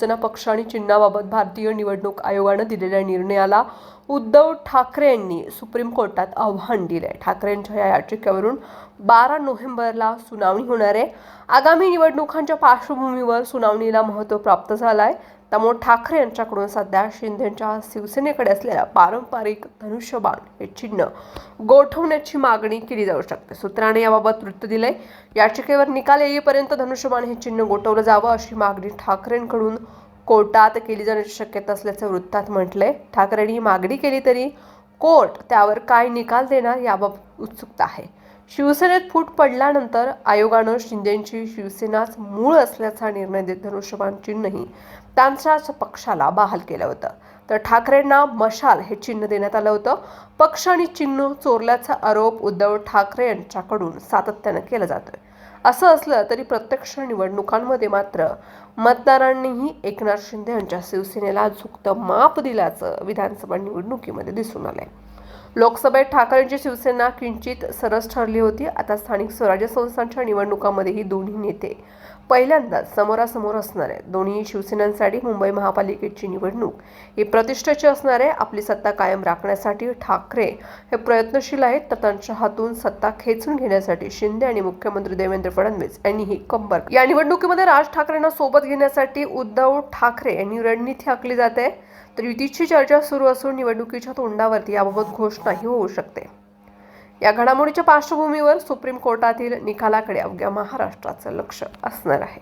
शिवसेना पक्ष आणि चिन्हाबाबत भारतीय निवडणूक आयोगानं दिलेल्या निर्णयाला उद्धव ठाकरे यांनी सुप्रीम कोर्टात आव्हान दिलंय. ठाकरेंच्या या याचिकेवरून बारा नोव्हेंबरला सुनावणी होणार आहे. आगामी निवडणुकांच्या पार्श्वभूमीवर सुनावणीला महत्त्व प्राप्त झालं आहे त्यामुळे ठाकरे यांच्याकडून सध्या शिंदेच्या शिवसेनेकडे असलेल्या पारंपरिक धनुष्यबाण हे चिन्ह गोठवण्याची मागणी केली जाऊ शकते. सूत्राने याबाबत वृत्त दिले याचिकेवर निकाल येईपर्यंत धनुष्यबाण हे चिन्ह गोठवलं जावं अशी मागणी ठाकरेंकडून कोर्टात केली जाण्याची शक्यता असल्याचं वृत्तात म्हटलंय. ठाकरेंनी मागणी केली तरी कोर्ट त्यावर काय निकाल देणार याबाबत उत्सुकता आहे. शिवसेनेत फूट पडल्यानंतर आयोगानं शिंदेची शिवसेनाच मूळ असल्याचा निर्णय देत धनुष्यबाण चिन्हही त्यांच्याच पक्षाला बहाल केलं होतं. तर ठाकरेंना मशाल हे चिन्ह देण्यात आलं होतं. पक्ष आणि चिन्ह चोरल्याचा आरोप उद्धव ठाकरे यांच्याकडून सातत्यानं केला जातोय. असं असलं तरी प्रत्यक्ष निवडणुकांमध्ये मात्र मतदारांनीही एकनाथ शिंदे यांच्या शिवसेनेला झुकतं माप दिल्याचं विधानसभा निवडणुकीमध्ये दिसून आलंय. लोकसभेत ठाकरेंची शिवसेना किंचित सरस ठरली होती. आता स्थानिक स्वराज्य संस्थांच्या निवडणुकांमध्येही दोन्ही नेते पहिल्यांदाच समोरासमोर असणार. आहेत दोन्ही शिवसेनांसाठी मुंबई महापालिकेची निवडणूक ही प्रतिष्ठेची असणार. आहे आपली सत्ता कायम राखण्यासाठी ठाकरे हे प्रयत्नशील आहेत. तर त्यांच्या हातून सत्ता खेचून घेण्यासाठी शिंदे आणि मुख्यमंत्री देवेंद्र फडणवीस यांनी ही कंबर या निवडणुकीमध्ये राज ठाकरेंना सोबत घेण्यासाठी उद्धव ठाकरे यांनी रणनीती आखली जाते. तर युतीची चर्चा सुरू असून निवडणुकीच्या तोंडावरती याबाबत घोषणाही होऊ शकते. या घडामोडीच्या पार्श्वभूमीवर सुप्रीम कोर्टातील निकालाकडे अवघ्या महाराष्ट्राचं लक्ष असणार आहे.